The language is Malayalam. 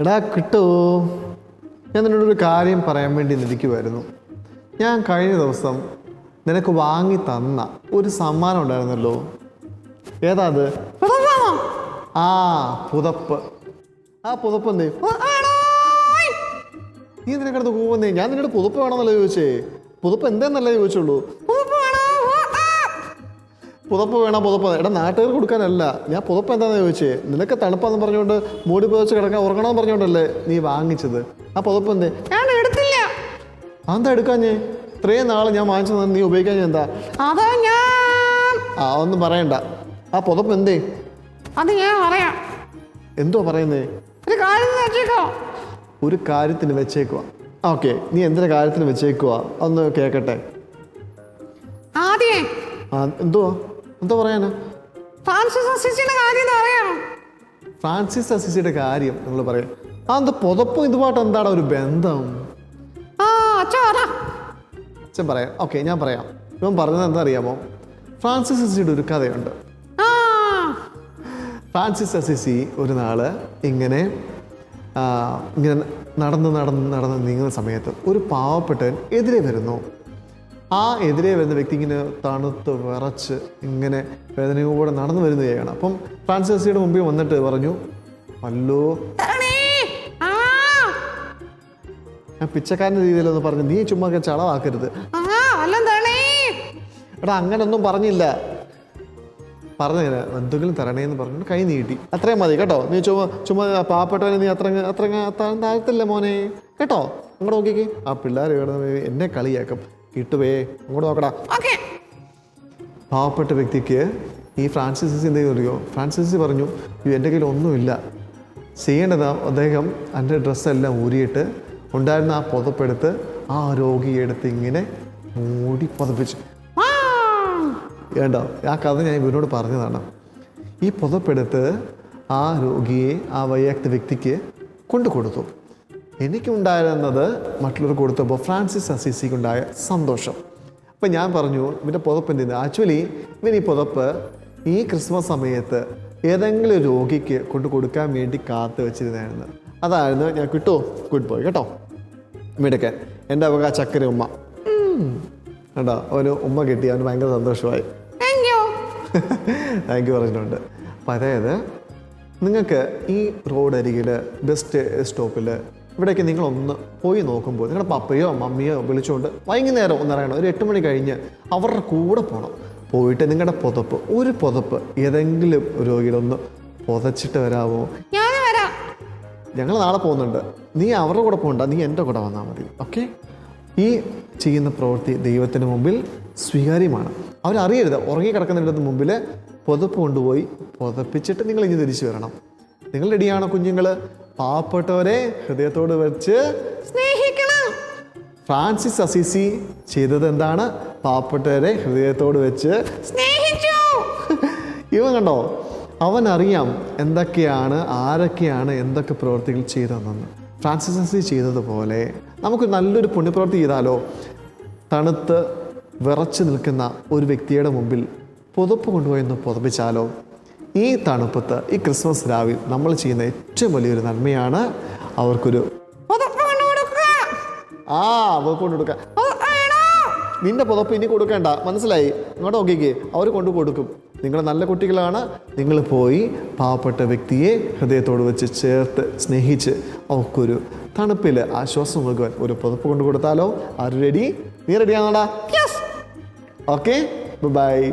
എടാ കിട്ടോ ഞാൻ നിന്നോടൊരു കാര്യം പറയാൻ വേണ്ടി നിൽക്കുമായിരുന്നു ഞാൻ കഴിഞ്ഞ ദിവസം നിനക്ക് വാങ്ങി തന്ന ഒരു സമ്മാനം ഉണ്ടായിരുന്നല്ലോ. ഏതാ അത്? ആ പുതപ്പ്. ആ പുതപ്പ് എന്തേ? നീ നിനക്കടുത്ത് പോകുന്നേ ഞാൻ നിന്നോട് പുതപ്പ് വേണമെന്നല്ല ചോദിച്ചേ. പുതപ്പ് എന്തെന്നല്ലേ ചോദിച്ചുള്ളൂ. പുതപ്പ് വേണം പുതപ്പ്. എടാ നാട്ടുകാർ കൊടുക്കാനല്ല. ഞാൻ പുതപ്പ് എന്താണെന്ന് ചോദിച്ചേ? നിനക്ക് തണുപ്പാന്ന് പറഞ്ഞുകൊണ്ട് മൂടി പുതച്ച് കിടക്കാൻ ഉറങ്ങണമെന്ന് പറഞ്ഞുകൊണ്ടല്ലേ നീ വാങ്ങിച്ചത്? ആ പുതപ്പ് എന്തേ? ഞാൻ എടുത്തില്ല. അതെന്താ എടുക്കാഞ്ഞേ? ഇത്രയും നാൾ ഞാൻ വാങ്ങിച്ചു തന്നെ നീ ഉപയോഗിക്കാൻ എന്താ? അത് ഞാൻ ആ ഒന്നും പറയണ്ട. ആ പുതപ്പ് എന്തേ? അത് ഞാൻ പറയാം. എന്തോ പറയുന്നേ? ഒരു കാര്യം വെച്ചേക്കോ. ഒരു കാര്യത്തിന് വെച്ചേക്കുക ഓക്കെ. നീ എന്തിനു കാര്യത്തിന് വെച്ചേക്കുക ഒന്ന് കേക്കട്ടെ. ആദ്യേ എന്തുവാ? എന്തോ പറയാനാ? ഫ്രാൻസിസ് അസിസിയുടെ കാര്യം അറിയാം ഫ്രാൻസിസ് അസിസിയുടെ കാര്യം നിങ്ങൾ പറയാം. ആ എന്താ പുതപ്പും ഇതുമായിട്ട് എന്താണ് ഒരു ബന്ധം? അച്ഛൻ പറ. പറയാം. ഓക്കെ ഞാൻ പറയാം. ഇവൻ പറഞ്ഞത് എന്താ അറിയാമോ? ഫ്രാൻസിസ് അസിസിയുടെ ഒരു കഥയുണ്ട്. ഫ്രാൻസിസ് അസിസി ഒരു നാൾ ഇങ്ങനെ ഇങ്ങനെ നടന്ന് നടന്ന് നടന്ന് നീങ്ങുന്ന സമയത്ത് ഒരു പാവപ്പെട്ടവൻ എതിരെ വരുന്നു. ആ എതിരെ വരുന്ന വ്യക്തി ഇങ്ങനെ തണുത്ത് വിറച്ച് ഇങ്ങനെ വേദനയോടെ നടന്നു വരുന്നതാണ് അപ്പം ഫ്രാൻസിസ് അസിയുടെ മുമ്പിൽ വന്നിട്ട് പറഞ്ഞു അല്ലോ. ഞാൻ പിച്ചക്കാരന്റെ രീതിയിലൊന്ന് പറഞ്ഞു നീ ചുമ്മാ ചളവാക്കരുത്. ആ അങ്ങനെ ഒന്നും എടാ അങ്ങനൊന്നും പറഞ്ഞില്ല. പറഞ്ഞു തരാം എന്തെങ്കിലും തരണേന്ന് പറഞ്ഞു കൈ നീട്ടി. അത്രയും മതി കേട്ടോ. നീ ചുമ്മാ ചുമ്മാ പാവപ്പെട്ടവന് നീ അത്ര അത്ര താഴ്ത്തില്ല മോനെ. കേട്ടോ? അങ്ങോട്ട് നോക്കിക്കേ. ആ പിള്ളേർ എന്നെ കളിയാക്കും. കിട്ടുവേ അങ്ങോട്ട് നോക്കടാ. പാവപ്പെട്ട വ്യക്തിക്ക് ഈ ഫ്രാൻസിസ് എന്ത് അറിയോ? ഫ്രാൻസിസ് പറഞ്ഞു ഇത് എന്റെ കയ്യിൽ ഒന്നുമില്ല. ചെയ്യേണ്ടത് അദ്ദേഹം എന്റെ ഡ്രസ്സെല്ലാം ഊരിയിട്ട് ഉണ്ടായിരുന്ന ആ പുതപ്പെടുത്ത് ആ രോഗിയെടുത്ത് ഇങ്ങനെ മൂടി പുതപ്പിച്ചു. വേണ്ടോ ആ കഥ ഞാൻ ഇവരോട് പറഞ്ഞതാണ്. ഈ പുതപ്പെടുത്ത് ആ രോഗിയെ ആ വയ്യാത്ത വ്യക്തിക്ക് കൊണ്ടു കൊടുത്തു എനിക്കുണ്ടായിരുന്നത് മറ്റുള്ളവർ കൊടുത്തപ്പോൾ ഫ്രാൻസിസ് അസീസിക്കുണ്ടായ സന്തോഷം. അപ്പം ഞാൻ പറഞ്ഞു ഇവന്റെ പുതപ്പ് എന്ത് ആക്ച്വലി ഇവൻ ഈ പുതപ്പ് ഈ ക്രിസ്മസ് സമയത്ത് ഏതെങ്കിലും രോഗിക്ക് കൊണ്ട് കൊടുക്കാൻ വേണ്ടി കാത്തു വെച്ചിരുന്നതായിരുന്നു. അതായിരുന്നു ഞാൻ കിട്ടുമോ ഗുഡ് ബോയ് കേട്ടോ? മിടുക്കൻ എന്റെ അവക ചക്കര ഉമ്മ. കേട്ടോ അവന് ഉമ്മ കിട്ടി അവന് ഭയങ്കര സന്തോഷമായി. താങ്ക് യു താങ്ക് യു പറഞ്ഞിട്ടുണ്ട്. അപ്പം അതായത് നിങ്ങൾക്ക് ഈ റോഡ് അരികിൽ ബസ് സ്റ്റോപ്പിൽ ഇവിടേക്ക് നിങ്ങളൊന്ന് പോയി നോക്കുമ്പോൾ നിങ്ങളുടെ പപ്പയോ മമ്മിയോ വിളിച്ചുകൊണ്ട് വൈകുന്നേരം ഒന്ന് ഇറങ്ങണം. ഒരു എട്ട് മണി കഴിഞ്ഞ് അവരുടെ കൂടെ പോകണം പോയിട്ട് നിങ്ങളുടെ പുതപ്പ് ഒരു പുതപ്പ് ഏതെങ്കിലും രോഗിയുടെ ഒന്ന് പുതച്ചിട്ട് വരാമോ ഞാൻ വരാം. ഞങ്ങൾ നാളെ പോകുന്നുണ്ട്. നീ അവരുടെ കൂടെ പോകണ്ട നീ എന്റെ കൂടെ വന്നാൽ മതി. ഓക്കെ ഈ ചെയ്യുന്ന പ്രവൃത്തി ദൈവത്തിന് മുമ്പിൽ സ്വീകാര്യമാണ്. അവരറിയരുത് ഉറങ്ങി കിടക്കുന്നതിന്റെ മുമ്പിൽ പുതപ്പ് കൊണ്ടുപോയി പുതപ്പിച്ചിട്ട് നിങ്ങൾ ഇനി തിരിച്ചു വരണം. നിങ്ങൾ റെഡിയാണോ കുഞ്ഞുങ്ങൾ പാവപ്പെട്ടവരെ ഹൃദയത്തോട് വെച്ച് സ്നേഹിക്കണം. ഫ്രാൻസിസ് അസീസി ചെയ്തത് എന്താണ്? പാവപ്പെട്ടവരെ ഹൃദയത്തോട് വെച്ച് സ്നേഹിച്ചു. ഇവൻ കണ്ടോ? അവൻ അറിയാം എന്തൊക്കെയാണ് ആരൊക്കെയാണ് എന്തൊക്കെ പ്രവൃത്തികൾ ചെയ്തതെന്ന്. ഫ്രാൻസിസ് അസീസി ചെയ്തതുപോലെ നമുക്ക് നല്ലൊരു പുണ്യപ്രവൃത്തി ചെയ്താലോ? തണുത്ത് വിറച്ചു നിൽക്കുന്ന ഒരു വ്യക്തിയുടെ മുമ്പിൽ പുതപ്പ് കൊണ്ടുപോയി ഒന്ന് പുതപ്പിച്ചാലോ? ഈ തണുപ്പത്ത് ഈ ക്രിസ്മസ് രാവിൽ നമ്മൾ ചെയ്യുന്ന ഏറ്റവും വലിയൊരു നന്മയാണ് അവർക്കൊരു കൊടുക്കുക ആ അവർക്ക് കൊണ്ട് കൊടുക്കാം പുതപ്പ് വേണോ? നിന്റെ പുതപ്പ് ഇനി കൊടുക്കേണ്ട. മനസ്സിലായി? ഇങ്ങോട്ട് നോക്കിക്കേ. അവർ കൊണ്ടു കൊടുക്കും. നിങ്ങൾ നല്ല കുട്ടികളാണ്. നിങ്ങൾ പോയി പാവപ്പെട്ട വ്യക്തിയെ ഹൃദയത്തോട് വെച്ച് ചേർത്ത് സ്നേഹിച്ച് അവർക്കൊരു തണുപ്പിൽ ആശ്വാസം നൽകുവാൻ ഒരു പുതപ്പ് കൊണ്ടു കൊടുത്താലോ? ആ റെഡി നീ റെഡിയാണോടാ ഓക്കെ ബൈ